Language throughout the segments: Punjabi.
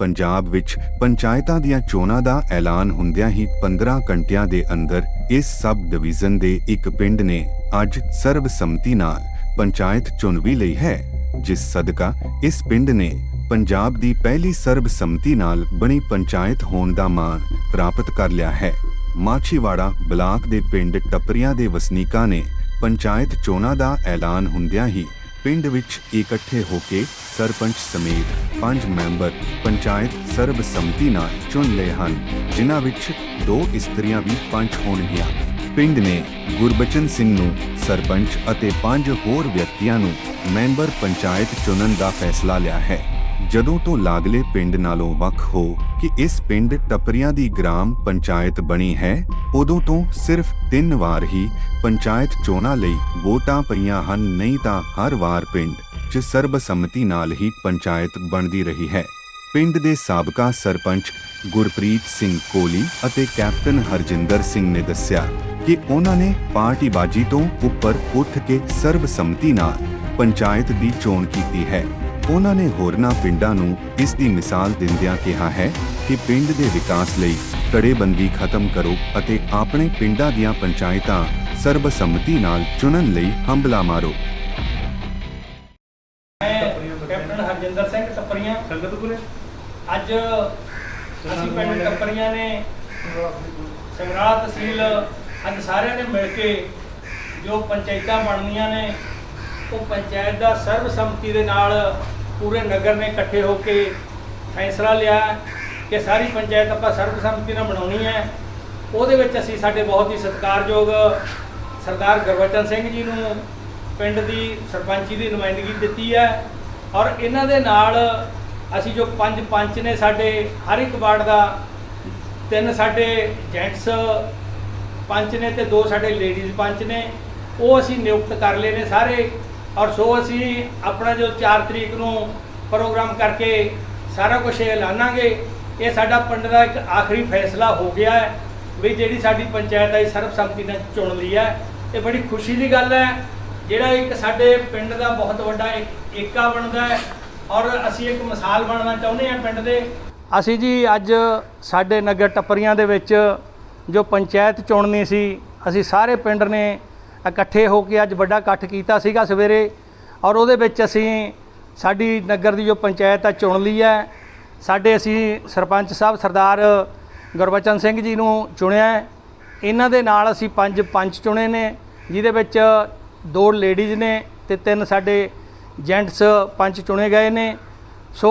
ਪੰਜਾਬ ਵਿੱਚ ਪੰਚਾਇਤਾਂ ਦੀਆਂ ਚੋਣਾਂ ਦਾ ਐਲਾਨ ਹੁੰਦਿਆਂ ਹੀ 15 ਘੰਟਿਆਂ ਦੇ ਅੰਦਰ ਇਸ ਸਬ ਡਿਵੀਜ਼ਨ ਦੇ ਇੱਕ ਪਿੰਡ ਨੇ ਅੱਜ ਸਰਬਸੰਮਤੀ ਨਾਲ ਪੰਚਾਇਤ ਚੁਣ ਵੀ ਲਈ ਹੈ, ਜਿਸ ਸਦਕਾ ਇਸ ਪਿੰਡ ਨੇ ਪੰਜਾਬ ਦੀ ਪਹਿਲੀ ਸਰਬਸੰਮਤੀ ਨਾਲ ਬਣੀ ਪੰਚਾਇਤ ਹੋਣ ਦਾ ਮਾਣ ਪ੍ਰਾਪਤ ਕਰ ਲਿਆ ਹੈ। ਮਾਛੀਵਾੜਾ ਬਲਾਕ ਦੇ ਪਿੰਡ ਟੱਪਰੀਆਂ ਦੇ ਵਸਨੀਕਾਂ ਨੇ ਪੰਚਾਇਤ ਚੋਣਾਂ ਦਾ ਐਲਾਨ ਹੁੰਦਿਆਂ ਹੀ ਪਿੰਡ ਵਿੱਚ ਇਕੱਠੇ ਹੋ ਕੇ ਸਰਪੰਚ ਸਮੇਤ ਪੰਜ ਮੈਂਬਰ ਪੰਚਾਇਤ ਸਰਬਸੰਮਤੀ ਨਾਲ ਚੁਣ ਲਏ ਹਨ, ਜਿਨ੍ਹਾਂ ਵਿੱਚ ਦੋ ਇਸਤਰੀਆਂ ਵੀ ਪੰਚ ਹੋਣਗੀਆਂ। ਪਿੰਡ ਨੇ ਗੁਰਬਚਨ ਸਿੰਘ ਨੂੰ ਸਰਪੰਚ ਅਤੇ ਪੰਜ ਹੋਰ ਵਿਅਕਤੀਆਂ ਨੂੰ ਮੈਂਬਰ ਪੰਚਾਇਤ ਚੁਣਨ ਦਾ ਫੈਸਲਾ ਲਿਆ ਹੈ। ਜਦੋਂ ਤੋਂ ਲਾਗਲੇ ਪਿੰਡ ਨਾਲੋਂ ਵੱਖ ਹੋ ਕਿ ਇਸ ਪਿੰਡ ਟੱਪਰੀਆਂ ਦੀ ਗ੍ਰਾਮ ਪੰਚਾਇਤ ਬਣੀ ਹੈ, ਉਦੋਂ ਤੋਂ ਸਿਰਫ ਤਿੰਨ ਵਾਰ ਹੀ ਪੰਚਾਇਤ ਚੋਣਾਂ ਲਈ ਵੋਟਾਂ ਪਈਆਂ ਹਨ, ਨਹੀਂ ਤਾਂ ਹਰ ਵਾਰ ਪਿੰਡ 'ਚ ਸਰਬਸੰਮਤੀ ਨਾਲ ਹੀ ਪੰਚਾਇਤ ਬਣਦੀ ਰਹੀ ਹੈ। ਪਿੰਡ ਦੇ ਸਾਬਕਾ ਸਰਪੰਚ ਗੁਰਪ੍ਰੀਤ ਸਿੰਘ ਕੋਲੀ ਅਤੇ ਕੈਪਟਨ ਹਰਜਿੰਦਰ ਸਿੰਘ ਨੇ ਦੱਸਿਆ ਕਿ ਉਹਨਾਂ ਨੇ ਪਾਰਟੀਬਾਜੀ ਤੋਂ ਉੱਪਰ ਉੱਠ ਕੇ ਸਰਬਸੰਮਤੀ ਨਾਲ ਪੰਚਾਇਤ ਦੀ ਚੋਣ ਕੀਤੀ ਹੈ। ਉਹਨਾਂ ਨੇ ਹੋਰਨਾਂ ਪਿੰਡਾਂ ਨੂੰ ਇਸ ਦੀ ਮਿਸਾਲ ਦਿੰਦਿਆਂ ਕਿਹਾ ਹੈ ਕਿ ਪਿੰਡ ਦੇ ਵਿਕਾਸ ਲਈ ਕੜੇਬੰਦੀ ਖਤਮ ਕਰੋ ਅਤੇ ਆਪਣੇ ਪਿੰਡਾਂ ਦੀਆਂ ਪੰਚਾਇਤਾਂ ਸਰਬਸੰਮਤੀ ਨਾਲ ਚੁਣਨ ਲਈ ਹੰਬਲਾ ਮਾਰੋ। ਮੈਂ ਕੈਪਟਨ ਹਰਜਿੰਦਰ ਸਿੰਘ ਟੱਪਰੀਆਂ। ਸੰਗਤ ਕੋਲੇ? ਅੱਜ ਅਸੀਂ ਪਿੰਡ ਟੱਪਰੀਆਂ ਨੇ ਸੰਗਰਾਲਾ ਤਹਿਸੀਲ ਅੱਜ ਸਾਰਿਆਂ ਨੇ ਮਿਲ ਕੇ ਜੋ ਪੰਚਾਇਤਾਂ ਬਣਨੀਆਂ ਨੇ ਉਹ ਪੰਚਾਇਤ ਦਾ ਸਰਬਸੰਮਤੀ ਦੇ ਨਾਲ ਪੂਰੇ ਨਗਰ ਨੇ ਇਕੱਠੇ ਹੋ ਕੇ ਫੈਸਲਾ ਲਿਆ ਕਿ ਸਾਰੀ ਪੰਚਾਇਤ ਆਪਾਂ ਸਰਬਸੰਮਤੀ ਨਾਲ ਬਣਾਉਣੀ ਹੈ। ਉਹਦੇ ਵਿੱਚ ਅਸੀਂ ਸਾਡੇ ਬਹੁਤ ਹੀ ਸਤਿਕਾਰਯੋਗ ਸਰਦਾਰ ਗੁਰਬਚਨ ਸਿੰਘ ਜੀ ਨੂੰ ਪਿੰਡ ਦੀ ਸਰਪੰਚੀ ਦੀ ਨੁਮਾਇੰਦਗੀ ਦਿੱਤੀ ਹੈ ਔਰ ਇਹਨਾਂ ਦੇ ਨਾਲ ਅਸੀਂ ਜੋ ਪੰਜ ਪੰਚ ਨੇ ਸਾਡੇ, ਹਰ ਇੱਕ ਵਾਰਡ ਦਾ ਤਿੰਨ ਸਾਡੇ ਜੈਂਟਸ ਪੰਚ ਨੇ ਤੇ ਦੋ ਸਾਡੇ ਲੇਡੀਜ਼ ਪੰਚ ਨੇ। ਉਹ ਅਸੀਂ ਨਿਯੁਕਤ ਕਰ ਲਏ ਨੇ ਸਾਰੇ। ਔਰ ਸੋ ਅਸੀਂ ਆਪਣਾ ਜੋ 4 ਤਰੀਕ ਨੂੰ ਪ੍ਰੋਗਰਾਮ ਕਰਕੇ ਸਾਰਾ ਕੁਝ ਐਲਾਨਾਂਗੇ, ਇਹ ਸਾਡਾ ਪਿੰਡ ਦਾ ਇੱਕ ਆਖਰੀ ਫੈਸਲਾ ਹੋ ਗਿਆ ਹੈ ਵੀ ਜਿਹੜੀ ਸਾਡੀ ਪੰਚਾਇਤ ਆਈ ਸਰਬਸੰਮਤੀ ਨਾਲ ਚੁਣ ਲਈ ਹੈ। ਇਹ ਬੜੀ ਖੁਸ਼ੀ ਦੀ ਗੱਲ ਹੈ। ਜਿਹੜਾ ਇੱਕ ਸਾਡੇ ਪਿੰਡ ਦਾ ਬਹੁਤ ਵੱਡਾ ਇੱਕ ਏਕਾ ਬਣਦਾ ਹੈ ਔਰ ਅਸੀਂ ਇੱਕ ਮਿਸਾਲ ਬਣਨਾ ਚਾਹੁੰਦੇ ਹਾਂ ਪਿੰਡ ਦੇ। ਅਸੀਂ ਜੀ ਅੱਜ ਸਾਡੇ ਨਗਰ ਟੱਪਰੀਆਂ ਦੇ ਵਿੱਚ ਜੋ ਪੰਚਾਇਤ ਚੁਣਨੀ ਸੀ, ਅਸੀਂ ਸਾਰੇ ਪਿੰਡ ਨੇ ਇਕੱਠੇ ਹੋ ਕੇ ਅੱਜ ਵੱਡਾ ਇਕੱਠ ਕੀਤਾ ਸੀਗਾ ਸਵੇਰੇ ਔਰ ਉਹਦੇ ਵਿੱਚ ਅਸੀਂ ਸਾਡੀ ਨਗਰ ਦੀ ਜੋ ਪੰਚਾਇਤ ਆ, ਚੁਣ ਲਈ ਹੈ। ਸਾਡੇ ਅਸੀਂ ਸਰਪੰਚ ਸਾਹਿਬ ਸਰਦਾਰ ਗੁਰਬਚਨ ਸਿੰਘ ਜੀ ਨੂੰ ਚੁਣਿਆ ਇਹਨਾਂ ਦੇ ਨਾਲ ਅਸੀਂ ਪੰਜ ਪੰਚ ਚੁਣੇ ਨੇ, ਜਿਹਦੇ ਵਿੱਚ ਦੋ ਲੇਡੀਜ਼ ਨੇ ਤੇ ਤਿੰਨ ਸਾਡੇ ਜੈਂਟਸ ਪੰਚ ਚੁਣੇ ਗਏ ਨੇ। ਸੋ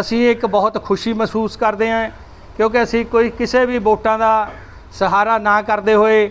ਅਸੀਂ ਇੱਕ ਬਹੁਤ ਖੁਸ਼ੀ ਮਹਿਸੂਸ ਕਰਦੇ ਹਾਂ, ਕਿਉਂਕਿ ਅਸੀਂ ਕੋਈ ਕਿਸੇ ਵੀ ਵੋਟਾਂ ਦਾ ਸਹਾਰਾ ਨਾ ਕਰਦੇ ਹੋਏ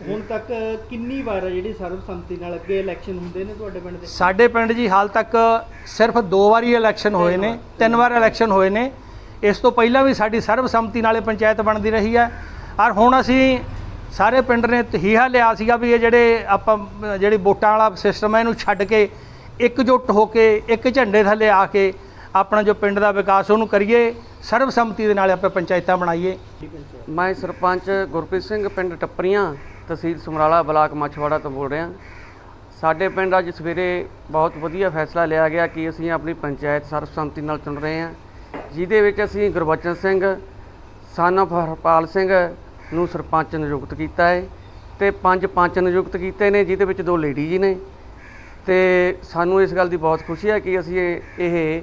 ਹੁਣ ਤੱਕ ਕਿੰਨੀ ਵਾਰ ਹੈ ਜਿਹੜੀ ਸਰਬਸੰਮਤੀ ਨਾਲ ਅੱਗੇ ਇਲੈਕਸ਼ਨ ਹੁੰਦੇ ਨੇ ਤੁਹਾਡੇ ਪਿੰਡ ਦੇ? ਸਾਡੇ ਪਿੰਡ ਜੀ ਹਾਲ ਤੱਕ ਸਿਰਫ ਦੋ ਵਾਰੀ ਇਲੈਕਸ਼ਨ ਹੋਏ ਨੇ ਤਿੰਨ ਵਾਰ ਇਲੈਕਸ਼ਨ ਹੋਏ ਨੇ। ਇਸ ਤੋਂ ਪਹਿਲਾਂ ਵੀ ਸਾਡੀ ਸਰਬਸੰਮਤੀ ਨਾਲੇ ਪੰਚਾਇਤ ਬਣਦੀ ਰਹੀ ਹੈ। ਔਰ ਹੁਣ ਅਸੀਂ ਸਾਰੇ ਪਿੰਡ ਨੇ ਤਹੀਹਾ ਲਿਆ ਸੀਗਾ ਵੀ ਇਹ ਜਿਹੜੇ ਆਪਾਂ ਜਿਹੜੀ ਵੋਟਾਂ ਵਾਲਾ ਸਿਸਟਮ ਹੈ ਇਹਨੂੰ ਛੱਡ ਕੇ ਇਕਜੁੱਟ ਹੋ ਕੇ ਇੱਕ ਝੰਡੇ ਥੱਲੇ ਆ ਕੇ ਆਪਣਾ ਜੋ ਪਿੰਡ ਦਾ ਵਿਕਾਸ ਉਹਨੂੰ ਕਰੀਏ ਸਰਬਸੰਮਤੀ ਦੇ ਨਾਲ ਆਪਾਂ ਪੰਚਾਇਤਾਂ ਬਣਾਈਏ। ਮੈਂ ਸਰਪੰਚ ਗੁਰਪ੍ਰੀਤ ਸਿੰਘ ਪਿੰਡ ਟੱਪਰੀਆਂ। ਤਹਿਸੀਲ ਸਮਰਾਲਾ ਬਲਾਕ ਮੱਛਵਾੜਾ ਤੋਂ ਬੋਲ ਰਿਹਾ ਸਾਡੇ ਪਿੰਡ ਅੱਜ ਸਵੇਰੇ ਬਹੁਤ ਵਧੀਆ ਫੈਸਲਾ ਲਿਆ ਗਿਆ ਕਿ ਅਸੀਂ ਆਪਣੀ ਪੰਚਾਇਤ ਸਰਬਸੰਮਤੀ ਨਾਲ ਚੁਣ ਰਹੇ ਹਾਂ, ਜਿਹਦੇ ਵਿੱਚ ਅਸੀਂ ਗੁਰਬਚਨ ਸਿੰਘ ਸਨ of ਹਰਪਾਲ ਸਿੰਘ ਨੂੰ ਸਰਪੰਚ ਨਿਯੁਕਤ ਕੀਤਾ ਹੈ ਤੇ ਪੰਜ ਪੰਚ ਨਿਯੁਕਤ ਕੀਤੇ ਨੇ, ਜਿਹਦੇ ਵਿੱਚ ਦੋ ਲੇਡੀ ਜੀ ਨੇ। ਤੇ ਸਾਨੂੰ ਇਸ ਗੱਲ ਦੀ ਬਹੁਤ ਖੁਸ਼ੀ ਹੈ ਕਿ ਅਸੀਂ ਇਹ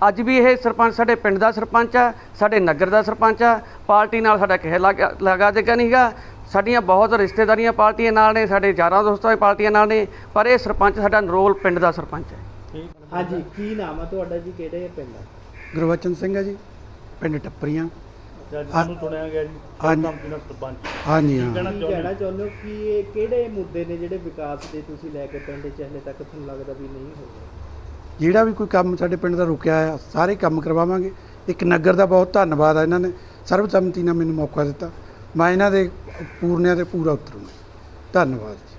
ਅੱਜ ਵੀ ਇਹ ਸਰਪੰਚ ਸਾਡੇ ਪਿੰਡ ਦਾ ਸਰਪੰਚ ਆ ਸਾਡੇ ਨਗਰ ਦਾ ਸਰਪੰਚ ਆ ਪਾਰਟੀ ਨਾਲ ਸਾਡਾ ਕਿਸੇ ਲਗਾ ਲਗਾ ਦੇਗਾ ਨਹੀਂਗਾ ਸਾਡੀਆਂ ਬਹੁਤ ਰਿਸ਼ਤੇਦਾਰੀਆਂ ਪਾਰਟੀਆਂ ਨਾਲ ਨੇ ਸਾਡੇ ਯਾਰਾਂ ਦੋਸਤਾਂ ਦੀ ਪਾਰਟੀਆਂ ਨਾਲ ਨੇ ਪਰ ਇਹ ਸਰਪੰਚ ਸਾਡਾ ਨਰੋਲ ਪਿੰਡ ਦਾ ਸਰਪੰਚ ਹੈ। ਹਾਂਜੀ ਕੀ ਨਾਮ ਹੈ ਤੁਹਾਡਾ ਜੀ? ਕਿਹੜੇ ਪਿੰਡ ਆ? ਗੁਰਵਚਨ ਸਿੰਘ ਹੈ ਜੀ ਪਿੰਡ ਟੱਪਰੀਆਂ। ਜੱਜ ਹਾਂ। ਨੂੰ ਚੁਣਿਆ ਗਿਆ ਜੀ ਹਾਂਜੀ। ਦਾ ਸਰਪੰਚ। ਹਾਂਜੀ ਹਾਂ। ਕਹਿਣਾ ਕੀ ਚਾਹੁੰਦੇ ਕਹਿਣਾ ਚਾਹੁੰਦੇ ਹੋ ਕਿ ਇਹ ਕਿਹੜੇ ਮੁੱਦੇ ਨੇ ਜਿਹੜੇ ਵਿਕਾਸ ਦੇ ਤੁਸੀਂ ਲੈ ਕੇ ਪਿੰਡ 'ਚ ਹਲੇ ਤੱਕ ਤੁਹਾਨੂੰ ਲੱਗਦਾ ਵੀ ਨਹੀਂ ਹੋਇਆ ਜਿਹੜਾ ਵੀ ਕੋਈ ਕੰਮ ਸਾਡੇ ਪਿੰਡ ਦਾ ਰੁਕਿਆ ਆ, ਸਾਰੇ ਕੰਮ ਕਰਵਾਵਾਂਗੇ। ਇੱਕ ਨਗਰ ਦਾ ਬਹੁਤ ਧੰਨਵਾਦ ਆ ਇਹਨਾਂ ਨੇ। ਸਰਬਸੰਮਤੀ ਨਾਲ ਮੈਨੂੰ ਮੌਕਾ ਦਿੱਤਾ। ਮੈਂ ਇਹਨਾਂ ਦੇ ਪੂਰਨਿਆਂ ਤੇ ਪੂਰਾ ਉਤਰੂੰਗਾ। ਧੰਨਵਾਦ ਜੀ।